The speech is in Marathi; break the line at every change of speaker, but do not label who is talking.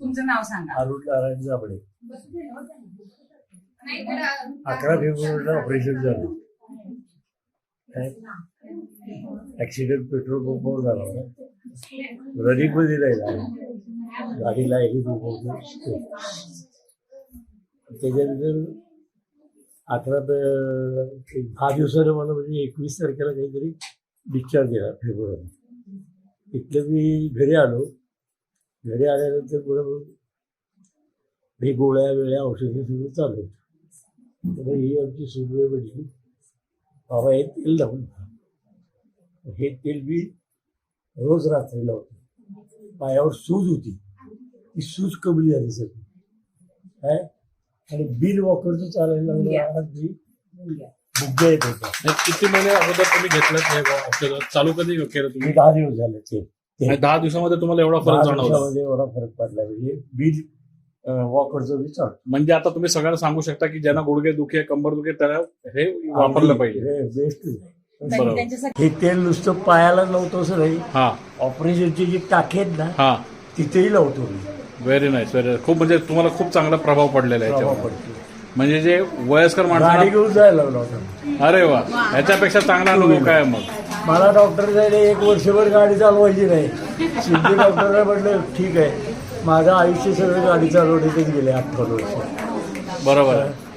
तुमचं नाव सांगा.
अरुण नारायण जांभळे अकरा फेब्रुवारीला ऑपरेशन झालं. ऍक्सिडेंट पेट्रोल पंपावर झाला होता. रनिंगमध्ये नाही गाडीला हे त्याच्यानंतर अकरा ते- दहा दिवसानं मला म्हणजे एकवीस तारखेला काहीतरी डिस्चार्ज दिला फेब्रुवारी. इथलं मी घरी आलो. घरी आल्यानंतर बरोबर हे गोळ्या वेळ्या औषधं सगळं चालू होतं. तर ही आमची सुनवे म्हणजे. बाबा हे तेल लावून हे तेल मी रोज रात्री लावतो पायावर सूज होती. ती सूज कमी झाली सगळी. काय? आणि बिल वॉकरचं चालायला लागलं बुग्या येत होता
हे किती महिने अगोदर तुम्ही घेतलं हे औषध चालू कधी केलं तुम्ही?
दहा दिवस झाले ते.
आणि दहा दिवसामध्ये तुम्हाला एवढा
दहा
फरक जाणवला.
दिवसामध्ये एवढा फरक पडला. म्हणजे बिल वॉकरचं बी चालतो.
म्हणजे आता तुम्ही सगळ्यांना सांगू शकता की ज्यांना गुडघे दुखे कंबर दुखे त्याला हे वापरलं पाहिजे.
हे बेस्ट हे तेल नुसतं पायाला लावतो नाही.
हा.
ऑपरेशनची जी टाकी आहेत ना
हा.
तिथेही लावतो मी.
व्हेरी नाईस व्हेरी खूप म्हणजे तुम्हाला खूप चांगला प्रभाव पडलेला आहे
प्रभाव
याच्यावर.
पडतो.
म्हणजे जे वयस्कर
गाडी घेऊन जायला लागला होता
अरे वा. ह्याच्यापेक्षा चांगला अनुभव काय आहे मग?
मला डॉक्टर जायला एक वर्षभर गाडी चालवायची नाही. सिद्धी डॉक्टरला म्हटलं ठीक आहे. माझं आयुष्य सगळं गाडी चालवण्यातच गेले अठ्ठावन्न वर्ष.
बरोबर. आहे